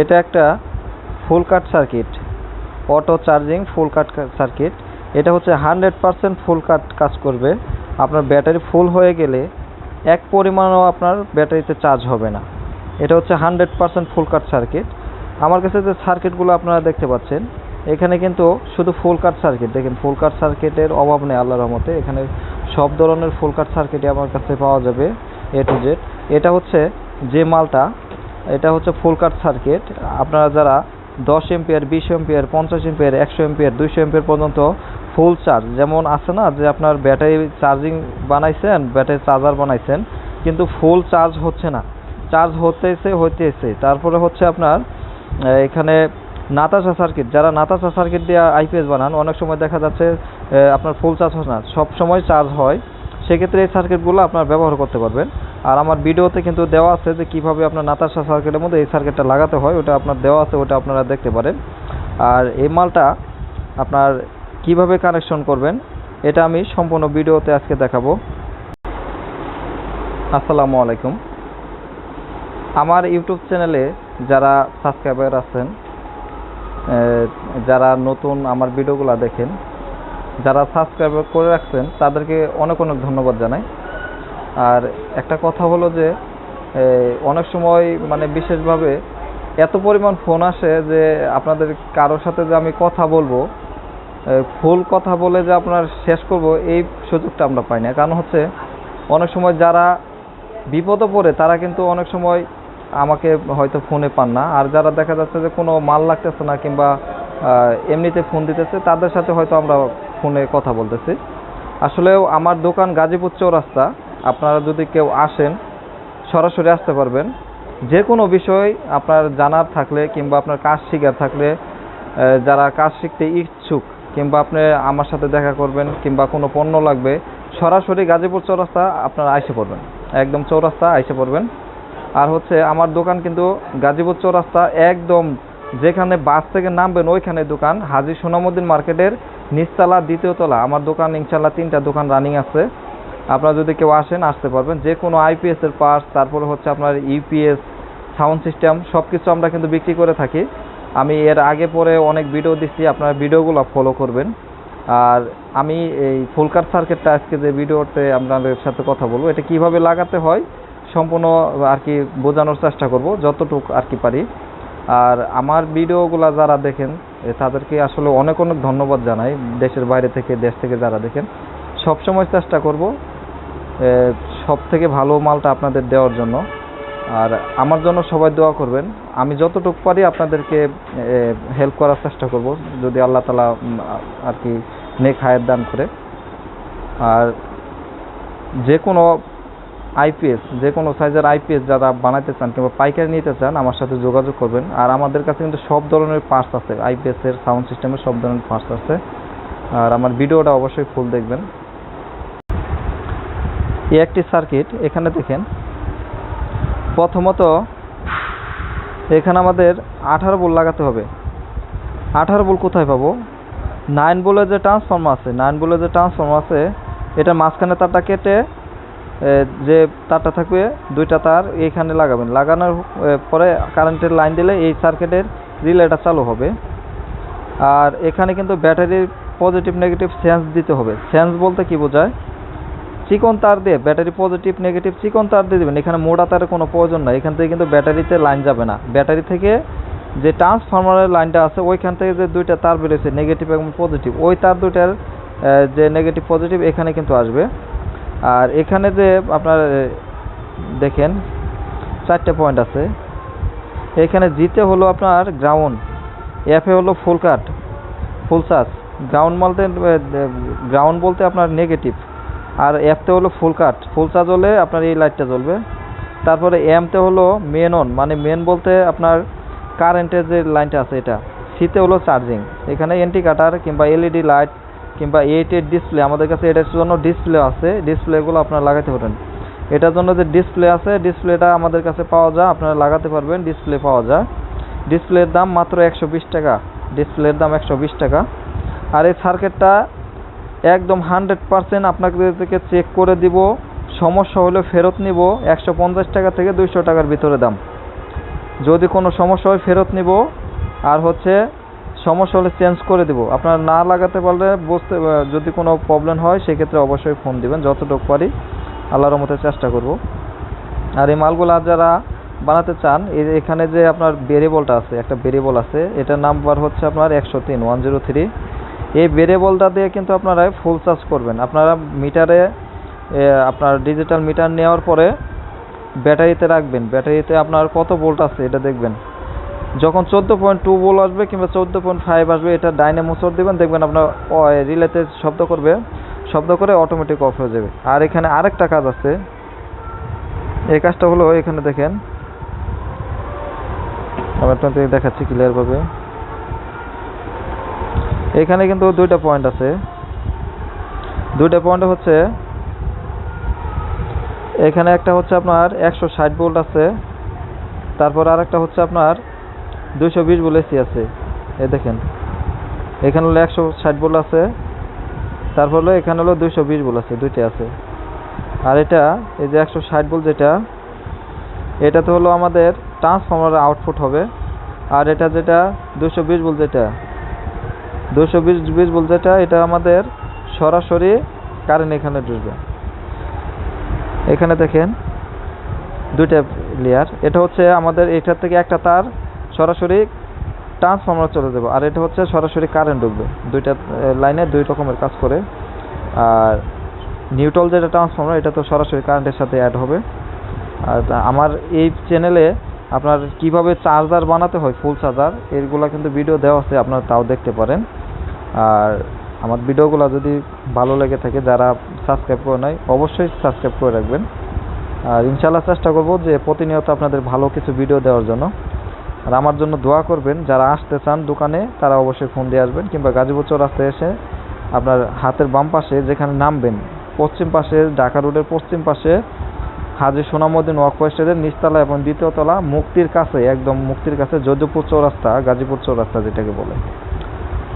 এটা একটা full cut circuit auto charging full cut circuit এটা হচ্ছে হান্ড্রেড পারসেন্ট ফুল কাট কাজ করবে। আপনার ব্যাটারি ফুল হয়ে গেলে এক পরিমাণও আপনার ব্যাটারিতে চার্জ হবে না। এটা হচ্ছে hundred percent full cut circuit আমার কাছে যে সার্কিটগুলো আপনারা দেখতে পাচ্ছেন, এখানে কিন্তু শুধু ফুল কাট সার্কিট দেখেন ফুল কাট সার্কিটের অভাব নেই আল্লাহর রহমতে। এখানে সব ধরনের ফুল কাট সার্কিটই আমার কাছে পাওয়া যাবে এ টু জেড এটা হচ্ছে যে মালটা এটা হচ্ছে ফুল কাট সার্কিট আপনারা যারা দশ এম্পিয়ার বিশ এম্পিয়ার পঞ্চাশ এম্পিয়ার একশো এম্পিয়ার দুইশো এম্পিয়ার পর্যন্ত ফুল চার্জ যেমন আছে না যে আপনার ব্যাটারি চার্জিং বানাইছেন ব্যাটারি চার্জার বানাইছেন, কিন্তু ফুল চার্জ হচ্ছে না। চার্জ হতেছে হইতেছে। তারপরে হচ্ছে আপনার এখানে নাতাশা সার্কিট যারা নাতাশা সার্কিট দিয়ে আইপিএস বানান, অনেক সময় দেখা যাচ্ছে আপনার ফুল চার্জ হয় না। সব সময় চার্জ হয়। সেক্ষেত্রে এই সার্কিটগুলো আপনার ব্যবহার করতে পারবেন। আর আমার ভিডিওতে কিন্তু দেওয়া আছে যে কীভাবে আপনার নাতাশা সার্কিটের মধ্যে এই সার্কিটটা লাগাতে হয়, ওটা আপনার দেওয়া আছে, ওটা আপনারা দেখতে পারেন। আর এই মালটা আপনার কীভাবে কানেকশন করবেন, এটা আমি সম্পূর্ণ ভিডিওতে আজকে দেখাবো। আসসালামু আলাইকুম। আমার ইউটিউব চ্যানেলে যারা সাবস্ক্রাইবার আছেন যারা নতুন আমার ভিডিওগুলো দেখেন, যারা সাবস্ক্রাইব করে রাখছেন, তাদেরকে অনেক অনেক ধন্যবাদ জানাই। আর একটা কথা হলো যে অনেক সময় মানে বিশেষভাবে এত পরিমাণ ফোন আসে যে আপনাদের কারোর সাথে যে আমি কথা বলব ফুল কথা বলে যে আপনার শেষ করব, এই সুযোগটা আমরা পাই না। কারণ হচ্ছে অনেক সময় যারা বিপদে পড়ে, তারা কিন্তু অনেক সময় আমাকে হয়তো ফোনে পান না। আর যারা দেখা যাচ্ছে যে কোনো মাল লাগতেছে না কিংবা এমনিতে ফোন দিতেছে, তাদের সাথে হয়তো আমরা ফোনে কথা বলতেছি। আসলেও আমার দোকান গাজীপুর চৌরাস্তা আপনারা যদি কেউ আসেন, সরাসরি আসতে পারবেন। যে কোনো বিষয় আপনার জানার থাকলে কিংবা আপনার কাজ শিখার থাকলে যারা কাজ শিখতে ইচ্ছুক কিংবা আপনি আমার সাথে দেখা করবেন কিংবা কোনো পণ্য লাগবে, সরাসরি গাজীপুর চৌরাস্তা আপনারা আইসে পড়বেন। একদম চৌরাস্তা আইসে পড়বেন। আর হচ্ছে আমার দোকান কিন্তু গাজীপুর চৌরাস্তা, একদম যেখানে বাস থেকে নামবেন ওইখানে দোকান, হাজি সোনামুদ্দিন মার্কেটের নিচতলা, দ্বিতীয় তলা। আমার দোকান ইনশাল্লাহ তিনটা দোকান রানিং আছে। আপনারা যদি কেউ আসেন, আসতে পারবেন। যে কোনো আইপিএস এর পার্টস তারপরে হচ্ছে আপনার ইউপিএস সাউন্ড সিস্টেম সব কিছু আমরা কিন্তু বিক্রি করে থাকি। আমি এর আগে পরে অনেক ভিডিও দিচ্ছি আপনারা ভিডিওগুলো ফলো করবেন। আর আমি এই ফুলকার সার্কিটটা আজকে যে ভিডিওতে আপনাদের সাথে কথা বলব, এটা কীভাবে লাগাতে হয়, সম্পূর্ণ আর কি বোঝানোর চেষ্টা করব, যতটুকু আর কি পারি। আর আমার ভিডিওগুলো যারা দেখেন তাদেরকে আসলে অনেক অনেক ধন্যবাদ জানাই, দেশের বাইরে থেকে, দেশ থেকে যারা দেখেন। সবসময় চেষ্টা করব সব থেকে ভালো মালটা আপনাদের দেওয়ার জন্য। আর আমার জন্য সবাই দোয়া করবেন। আমি যতটুকু পারি আপনাদেরকে হেল্প করার চেষ্টা করব, যদি আল্লাহ তালা আর কি নেক হায়াত দান করে। আর যে কোনো আইপিএস যে কোনো সাইজের আইপিএস যারা বানাইতে চান কিংবা পাইকারি নিতে চান, আমার সাথে যোগাযোগ করবেন। আর আমাদের কাছে কিন্তু সব ধরনের পার্টস আছে। আইপিএসের সাউন্ড সিস্টেমের সব ধরনের পার্টস আছে। আর আমার ভিডিওটা অবশ্যই ফুল দেখবেন। এই একটি সার্কিট এখানে দেখেন। প্রথমত এখানে আমাদের আঠারো বোল লাগাতে হবে। আঠারো বোল কোথায় পাবো? নাইন বোলের যে ট্রান্সফর্মার আছে নাইন বোলের যে ট্রান্সফর্মার আছে এটা মাঝখানে তারটা কেটে যে তারটা থাকবে, দুইটা তার এইখানে লাগাবেন। লাগানোর পরে কারেন্টের লাইন দিলে এই সার্কিটের রিলেটা চালু হবে। আর এখানে কিন্তু ব্যাটারির পজিটিভ নেগেটিভ সেন্স দিতে হবে। সেন্স বলতে কি বোঝায়? চিকন তার দিয়ে, ব্যাটারি পজিটিভ নেগেটিভ চিকন তার দিয়ে দেবেন। এখানে মোটা তারের কোনো প্রয়োজন নাই। এখান থেকে কিন্তু ব্যাটারিতে লাইন যাবে না। ব্যাটারি থেকে যে ট্রান্সফরমারের লাইনটা আছে, ওইখান থেকে যে দুইটা তার বেরোচ্ছে নেগেটিভ এবং পজিটিভ ওই তার দুইটার যে নেগেটিভ পজিটিভ এখানে কিন্তু আসবে। আর এখানে যে আপনার দেখেন, চারটে পয়েন্ট আছে। এখানে জিতে হলো আপনার গ্রাউন্ড এফে হলো full cut full charge ground বলতে গ্রাউন্ড বলতে আপনার নেগেটিভ আর এফতে হলো ফুল কাট ফুল চার্জ হলে আপনার এই লাইটটা জ্বলবে। তারপরে এমতে হলো মেন অন মানে মেন বলতে আপনার কারেন্টের যে লাইনটা আছে এটা। সিতে হলো চার্জিং এখানে এন্টি কাটার কিংবা এলইডি লাইট কিংবা এইট ডিসপ্লে আমাদের কাছে এটার জন্য ডিসপ্লে আছে। ডিসপ্লেগুলো আপনারা লাগাতে পারেন এটার জন্য যে ডিসপ্লে আছে ডিসপ্লেটা আমাদের কাছে পাওয়া যায়, আপনারা লাগাতে পারবেন ডিসপ্লে পাওয়া যায়। ডিসপ্লের দাম মাত্র একশো বিশ টাকা। ডিসপ্লের দাম একশো বিশ টাকা। আর এই সার্কিটটা একদম হান্ড্রেড পার্সেন্ট আপনাদেরকে চেক করে দিব। সমস্যা হলে ফেরত নিব। একশো পঞ্চাশ টাকা থেকে দুইশো টাকার ভিতরে দাম। যদি কোনো সমস্যা হয় ফেরত নিব। আর হচ্ছে সমস্যা হলে চেঞ্জ করে দিব। আপনারা না লাগাতে পারলে বুঝতে, যদি কোনো প্রবলেম হয়, সেক্ষেত্রে অবশ্যই ফোন দিবেন, যতটুকু পারি। আল্লাহর মতো চেষ্টা করব। আর এই মালগুলা যারা বানাতে চান এখানে যে আপনার ভেরিয়েবলটা আছে, একটা ভেরিয়েবল আছে, এটার নাম্বার হচ্ছে আপনার একশো তিন ওয়ান জিরো থ্রি এই ভেরিয়েবলটা দিয়ে কিন্তু আপনারা ফুল চার্জ করবেন। আপনারা মিটারে আপনার ডিজিটাল মিটার নেওয়ার পরে ব্যাটারিতে রাখবেন। ব্যাটারিতে আপনার কত ভোল্ট আছে এটা দেখবেন। যখন চোদ্দ পয়েন্ট টু ভোল্ট আসবে কিংবা চোদ্দ পয়েন্ট ফাইভ আসবে, এটা ডাইনামো চোর দেবেন। দেখবেন আপনার রিলেতে শব্দ করবে। শব্দ করে অটোমেটিক অফ হয়ে যাবে। আর এখানে আরেকটা কাজ আছে। এই কাজটা হলো এখানে দেখেন। আমি আপনাদের দেখাচ্ছি ক্লিয়ারভাবে এখানে কিন্তু দুইটা পয়েন্ট আছে। দুইটা পয়েন্ট হচ্ছে, এখানে একটা হচ্ছে আপনার একশো ষাট ভোল্ট আছে, তারপর আরেকটা হচ্ছে আপনার দুইশো বিশ ভোল্ট এসি আছে। এ দেখেন, এখানে হলো একশো ষাট ভোল্ট আছে, তারপর হলো এখানে হলো দুইশো বিশ ভোল্ট আছে দুইটা আছে। আর এটা, এই যে একশো ষাট ভোল্ট যেটা এটা তো হলো আমাদের ট্রান্সফর্মারের আউটপুট হবে, আর এটা যেটা দুশো বিশ ভোল্ট যেটা দুশো বিশ বিশ ভোল্ট যেটা এটা আমাদের সরাসরি কারেন্ট এখানে ঢুকবে। এখানে দেখেন দুইটা লেয়ার এটা হচ্ছে আমাদের এটার থেকে একটা তার সরাসরি ট্রান্সফর্মার চলে যাবে, আর এটা হচ্ছে সরাসরি কারেন্ট ঢুকবে, দুইটা লাইনে দুই রকমের কাজ করে। আর নিউট্রাল যেটা ট্রান্সফর্মার এটা তো সরাসরি কারেন্টের সাথে অ্যাড হবে। আর আমার এই চ্যানেলে আপনার কীভাবে চার্জার বানাতে হয় ফুল চার্জার এগুলো কিন্তু ভিডিও দেওয়া আছে, আপনারা তাও দেখতে পারেন। আর আমার ভিডিওগুলো যদি ভালো লেগে থাকে যারা সাবস্ক্রাইব করে নাই, অবশ্যই সাবস্ক্রাইব করে রাখবেন। আর ইনশাল্লাহ চেষ্টা করব যে প্রতিনিয়ত আপনাদের ভালো কিছু ভিডিও দেওয়ার জন্য। আর আমার জন্য দোয়া করবেন, যারা আসতে চান দোকানে, তারা অবশ্যই ফোন দিয়ে আসবেন। কিংবা গাজীপুর চৌরাস্তায় এসে আপনার হাতের বাম পাশে যেখানে নামবেন, পশ্চিম পাশে ঢাকা রোডের পশ্চিম পাশে হাজি সোনামুদ্দিন ওয়াকফ স্টেজের নিচতলা এবং দ্বিতীয় তলা, মুক্তির কাছে, একদম মুক্তির কাছে, যদুপুর চৌরাস্তা, গাজীপুর চৌরাস্তা যেটাকে বলে।